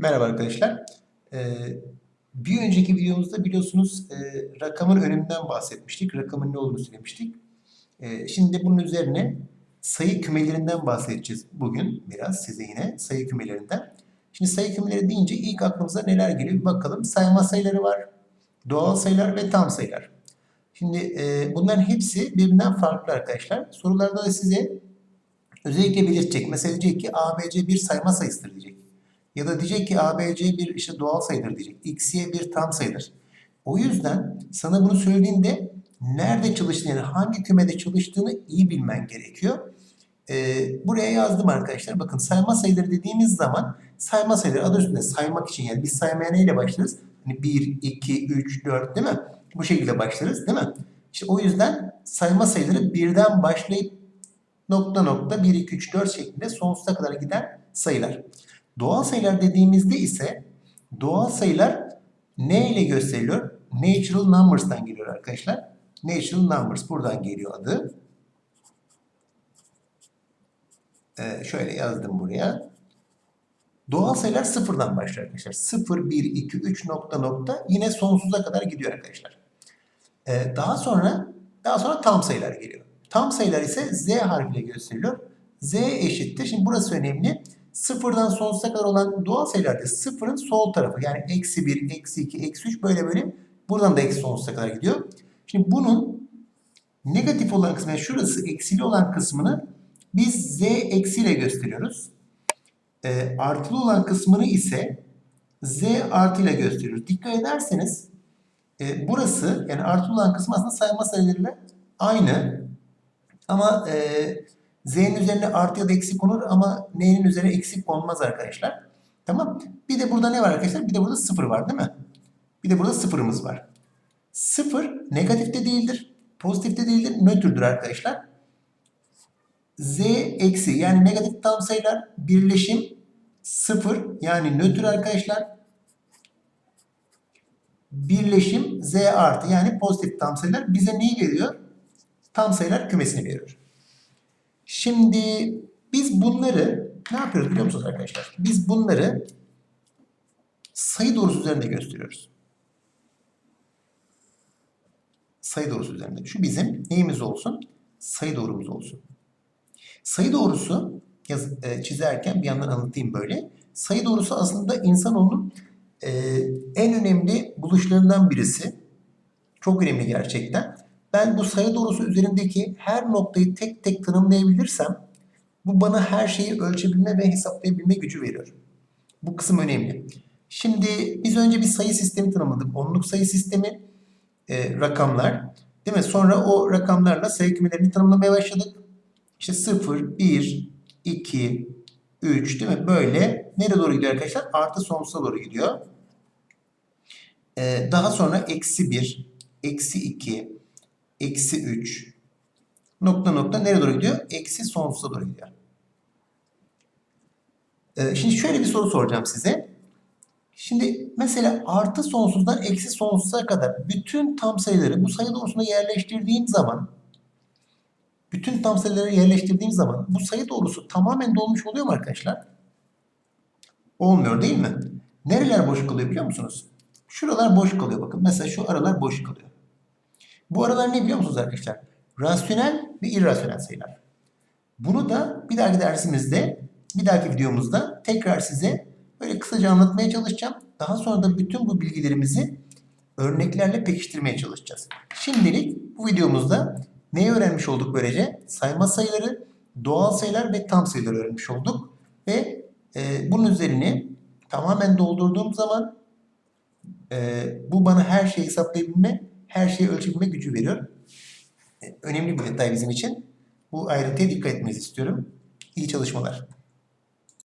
Merhaba arkadaşlar. Ee, bir önceki videomuzda biliyorsunuz e, rakamın öneminden bahsetmiştik. Rakamın ne olduğunu söylemiştik. Ee, şimdi bunun üzerine sayı kümelerinden bahsedeceğiz bugün biraz size yine sayı kümelerinden. Şimdi sayı kümeleri deyince ilk aklımıza neler geliyor bir bakalım. Sayma sayıları var, doğal sayılar ve tam sayılar. Şimdi e, bunların hepsi birbirinden farklı arkadaşlar. Sorularda da size özellikle belirtecek. Mesela diyecek ki ABC bir sayma sayısıdır diyecek. Ya da diyecek ki ABC bir işte doğal sayıdır diyecek. XY bir tam sayıdır. O yüzden sana bunu söylediğinde nerede çalıştığını yani hangi kümede çalıştığını iyi bilmen gerekiyor. Ee, buraya yazdım arkadaşlar. Bakın sayma sayıları dediğimiz zaman sayma sayıları adı üstünde saymak için yani biz saymaya neyle başlarız? Hani 1, 2, 3, 4 değil mi? Bu şekilde başlarız değil mi? İşte o yüzden sayma sayıları birden başlayıp nokta nokta 1, 2, 3, 4 şeklinde sonsuza kadar giden sayılar. Doğal sayılar dediğimizde ise doğal sayılar ne ile gösteriliyor? Natural numbers'tan geliyor arkadaşlar. Natural numbers buradan geliyor adı. Ee, şöyle yazdım buraya. Doğal sayılar sıfırdan başlar arkadaşlar. 0, 1, 2, 3 nokta nokta yine sonsuza kadar gidiyor arkadaşlar. Ee, daha sonra daha sonra tam sayılar geliyor. Tam sayılar ise z harfiyle gösteriliyor. z eşittir. Şimdi burası önemli. Sıfırdan sonsuza kadar olan doğal sayılarda sıfırın sol tarafı yani eksi 1, eksi 2, eksi 3 böyle böyle buradan da eksi sonsuza kadar gidiyor. Şimdi bunun negatif olan kısmı yani şurası eksili olan kısmını biz z eksiyle gösteriyoruz. E, artılı olan kısmını ise z artıyla gösteriyoruz. Dikkat ederseniz e, burası yani artılı olan kısmı aslında sayma sayılarıyla aynı. Ama e, z'nin üzerine artı ya da eksi konur ama n'nin üzerine eksi konmaz arkadaşlar. Tamam. Bir de burada ne var arkadaşlar? Bir de burada sıfır var değil mi? Bir de burada sıfırımız var. Sıfır negatif de değildir. Pozitif de değildir. Nötrdür arkadaşlar. Z eksi yani negatif tam sayılar birleşim sıfır yani nötr arkadaşlar. Birleşim Z artı yani pozitif tam sayılar bize neyi veriyor? Tam sayılar kümesini veriyor. Şimdi biz bunları ne yapıyoruz biliyor musunuz arkadaşlar? Biz bunları sayı doğrusu üzerinde gösteriyoruz. Sayı doğrusu üzerinde. Şu bizim neyimiz olsun? Sayı doğrumuz olsun. Sayı doğrusu yaz, e, çizerken bir yandan anlatayım böyle. Sayı doğrusu aslında insanoğlunun e, en önemli buluşlarından birisi. Çok önemli gerçekten. Ben bu sayı doğrusu üzerindeki her noktayı tek tek tanımlayabilirsem bu bana her şeyi ölçebilme ve hesaplayabilme gücü veriyor. Bu kısım önemli. Şimdi biz önce bir sayı sistemi tanımladık. Onluk sayı sistemi, e, rakamlar. Değil mi? Sonra o rakamlarla sayı kümelerini tanımlamaya başladık. İşte 0, 1, 2, 3 değil mi? Böyle nereye doğru gidiyor arkadaşlar? Artı sonsuza doğru gidiyor. Ee, daha sonra eksi 1, eksi 2, eksi 3 nokta nokta nereye doğru gidiyor? Eksi sonsuza doğru gidiyor. Ee, şimdi şöyle bir soru soracağım size. Şimdi mesela artı sonsuzdan eksi sonsuza kadar bütün tam sayıları bu sayı doğrusuna yerleştirdiğim zaman bütün tam sayıları yerleştirdiğim zaman bu sayı doğrusu tamamen dolmuş oluyor mu arkadaşlar? Olmuyor değil mi? Nereler boş kalıyor biliyor musunuz? Şuralar boş kalıyor bakın. Mesela şu aralar boş kalıyor. Bu aralar ne biliyor musunuz arkadaşlar? Rasyonel ve irrasyonel sayılar. Bunu da bir dahaki dersimizde, bir dahaki videomuzda tekrar size böyle kısaca anlatmaya çalışacağım. Daha sonra da bütün bu bilgilerimizi örneklerle pekiştirmeye çalışacağız. Şimdilik bu videomuzda neyi öğrenmiş olduk böylece? Sayma sayıları, doğal sayılar ve tam sayıları öğrenmiş olduk. Ve e, bunun üzerine tamamen doldurduğum zaman e, bu bana her şeyi hesaplayabilme, her şeyi ölçebilme gücü veriyor. E, önemli bir detay bizim için. Bu ayrıntıya dikkat etmenizi istiyorum. İyi çalışmalar.